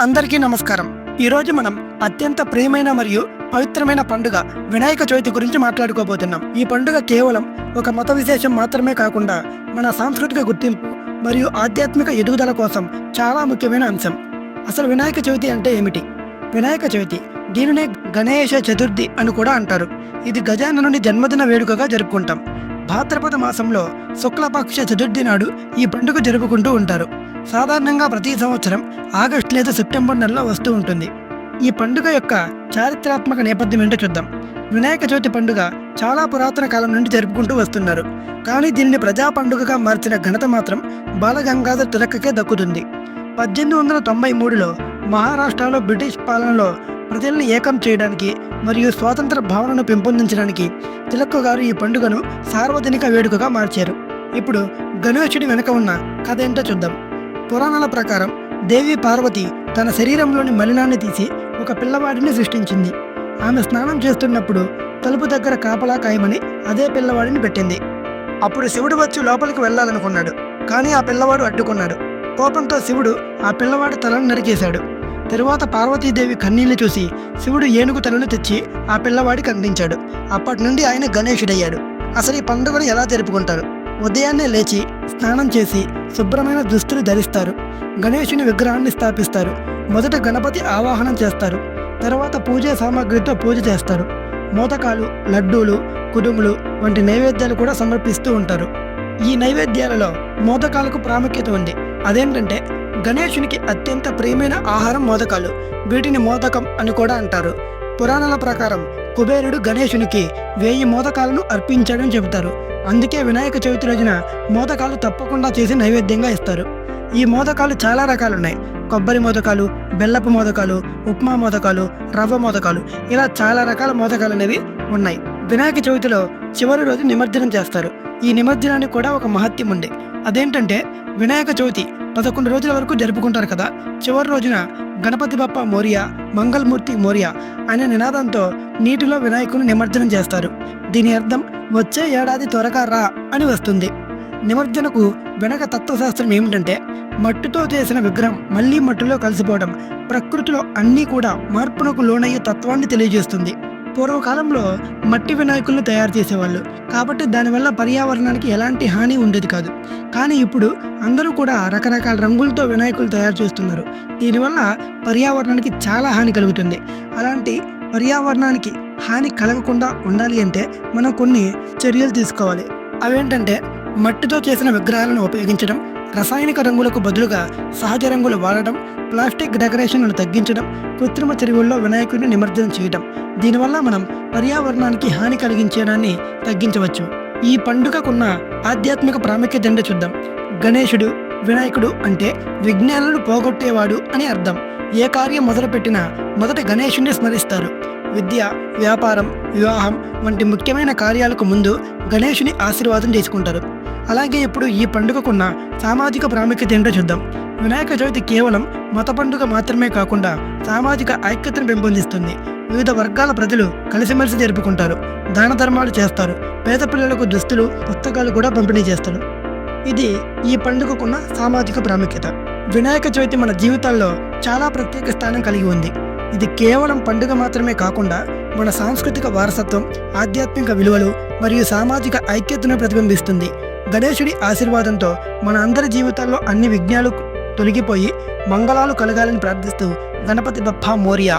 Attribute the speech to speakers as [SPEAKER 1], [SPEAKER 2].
[SPEAKER 1] అందరికీ నమస్కారం. ఈరోజు మనం అత్యంత ప్రియమైన మరియు పవిత్రమైన పండుగ వినాయక చవితి గురించి మాట్లాడుకోబోతున్నాం. ఈ పండుగ కేవలం ఒక మత విశేషం మాత్రమే కాకుండా మన సాంస్కృతిక గుర్తింపు మరియు ఆధ్యాత్మిక ఎదుగుదల కోసం చాలా ముఖ్యమైన అంశం. అసలు వినాయక చవితి అంటే ఏమిటి? వినాయక చవితి దీనినే గణేష చతుర్థి అని కూడా అంటారు. ఇది గజాననుని జన్మదిన వేడుకగా జరుపుకుంటాం. భాద్రపద మాసంలో శుక్లపక్ష చతుర్థి నాడు ఈ పండుగ జరుపుకుంటూ ఉంటారు. సాధారణంగా ప్రతి సంవత్సరం ఆగస్టు లేదా సెప్టెంబర్ నెలలో వస్తూ ఉంటుంది. ఈ పండుగ యొక్క చారిత్రాత్మక నేపథ్యం ఏంటో చూద్దాం. వినాయక చవితి పండుగ చాలా పురాతన కాలం నుండి జరుపుకుంటూ వస్తున్నారు. కానీ దీనిని ప్రజా పండుగగా మార్చిన ఘనత మాత్రం బాలగంగాధర్ తిలకకే దక్కుతుంది. పద్దెనిమిది వందల తొంభై మూడులో మహారాష్ట్రలో బ్రిటిష్ పాలనలో ప్రజల్ని ఏకం చేయడానికి మరియు స్వాతంత్ర భావనను పెంపొందించడానికి తిలక్ గారు ఈ పండుగను సార్వజనిక వేడుకగా మార్చారు. ఇప్పుడు గణేశుడి వెనుక ఉన్న కథ ఏంటో చూద్దాం. పురాణాల ప్రకారం దేవి పార్వతి తన శరీరంలోని మలినాన్ని తీసి ఒక పిల్లవాడిని సృష్టించింది. ఆమె స్నానం చేస్తున్నప్పుడు తలుపు దగ్గర కాపలా కాయమని అదే పిల్లవాడిని పెట్టింది. అప్పుడు శివుడు వచ్చి లోపలికి వెళ్ళాలనుకున్నాడు. కానీ ఆ పిల్లవాడు అడ్డుకున్నాడు. కోపంతో శివుడు ఆ పిల్లవాడి తలను నరికేశాడు. తరువాత పార్వతీదేవి కన్నీళ్ళు చూసి శివుడు ఏనుగు తలను తెచ్చి ఆ పిల్లవాడికి అందించాడు. అప్పటి నుండి ఆయన గణేశుడయ్యాడు అసలు ఈ పండుగను ఎలా జరుపుకుంటారు? ఉదయాన్నే లేచి స్నానం చేసి శుభ్రమైన దుస్తులు ధరిస్తారు. గణేశుని విగ్రహాన్ని స్థాపిస్తారు. మొదట గణపతి ఆవాహనం చేస్తారు. తర్వాత పూజా సామాగ్రితో పూజ చేస్తారు. మోదకాలు లడ్డూలు కుడుములు వంటి నైవేద్యాలు కూడా సమర్పిస్తూ ఉంటారు. ఈ నైవేద్యాలలో మోదకాలకు ప్రాముఖ్యత ఉంది. అదేంటంటే గణేశునికి అత్యంత ప్రియమైన ఆహారం మోదకాలు. వీటిని మోదకం అని కూడా అంటారు. పురాణాల ప్రకారం కుబేరుడు గణేశునికి వేయి మోదకాలను అర్పించాడని చెబుతారు. అందుకే వినాయక చవితి రోజున మోదకాలు తప్పకుండా చేసి నైవేద్యంగా ఇస్తారు. ఈ మోదకాలు చాలా రకాలున్నాయి. కొబ్బరి మోదకాలు బెల్లపు మోదకాలు ఉప్మా మోదకాలు రవ్వ మోదకాలు ఇలా చాలా రకాల మోదకాలు అనేవి ఉన్నాయి. వినాయక చవితిలో చివరి రోజు నిమజ్జనం చేస్తారు. ఈ నిమజ్జనానికి కూడా ఒక మహత్యం ఉంది. అదేంటంటే వినాయక చవితి పదకొండు రోజుల వరకు జరుపుకుంటారు కదా చివరి రోజున గణపతి బప్ప మోరియా మంగళమూర్తి మోరియా అనే నినాదంతో నీటిలో వినాయకుని నిమజ్జనం చేస్తారు. దీని అర్థం వచ్చే ఏడాది త్వరగా రా అని వస్తుంది. నిమజ్జనకు వెనక తత్వశాస్త్రం ఏమిటంటే మట్టితో చేసిన విగ్రహం మళ్ళీ మట్టిలో కలిసిపోవడం ప్రకృతిలో అన్నీ కూడా మార్పునకు లోనయ్యే తత్వాన్ని తెలియజేస్తుంది. పూర్వకాలంలో మట్టి వినాయకులను తయారు చేసేవాళ్ళు. కాబట్టి దానివల్ల పర్యావరణానికి ఎలాంటి హాని ఉండేది కాదు. కానీ ఇప్పుడు అందరూ కూడా రకరకాల రంగులతో వినాయకులు తయారు చేస్తున్నారు. దీనివల్ల పర్యావరణానికి చాలా హాని కలుగుతుంది. అలాంటి పర్యావరణానికి హాని కలగకుండా ఉండాలి అంటే మనం కొన్ని చర్యలు తీసుకోవాలి. అవేంటంటే మట్టితో చేసిన విగ్రహాలను ఉపయోగించడం రసాయనిక రంగులకు బదులుగా సహజ రంగులు వాడడం ప్లాస్టిక్ డెకరేషన్లను తగ్గించడం కృత్రిమ చెరువుల్లో వినాయకుడిని నిమజ్జనం చేయడం. దీనివల్ల మనం పర్యావరణానికి హాని కలిగించడాన్ని తగ్గించవచ్చు. ఈ పండుగకున్న ఆధ్యాత్మిక ప్రాముఖ్యత ఏంటో చూద్దాం. గణేశుడు వినాయకుడు అంటే విజ్ఞానాలను పోగొట్టేవాడు అని అర్థం. ఏ కార్యం మొదలుపెట్టినా మొదట గణేశుడిని స్మరిస్తారు. విద్య వ్యాపారం వివాహం వంటి ముఖ్యమైన కార్యాలకు ముందు గణేషుని ఆశీర్వాదం చేసుకుంటారు అలాగే ఇప్పుడు ఈ పండుగకున్న సామాజిక ప్రాముఖ్యత ఏంటో చూద్దాం. వినాయక చవితి కేవలం మత పండుగ మాత్రమే కాకుండా సామాజిక ఐక్యతను పెంపొందిస్తుంది. వివిధ వర్గాల ప్రజలు కలిసిమెలిసి జరుపుకుంటారు దాన ధర్మాలు చేస్తారు పేద పిల్లలకు దుస్తులు పుస్తకాలు కూడా పంపిణీ చేస్తారు. ఇది ఈ పండుగకున్న సామాజిక ప్రాముఖ్యత. వినాయక చవితి మన జీవితాల్లో చాలా ప్రత్యేక స్థానం కలిగి ఉంది. ఇది కేవలం పండుగ మాత్రమే కాకుండా మన సాంస్కృతిక వారసత్వం ఆధ్యాత్మిక విలువలు మరియు సామాజిక ఐక్యతను ప్రతిబింబిస్తుంది. గణేశుడి ఆశీర్వాదంతో మన అందరి జీవితాల్లో అన్ని విఘ్నాలు తొలగిపోయి మంగళాలు కలగాలని ప్రార్థిస్తూ గణపతి బప్ప మోరియా.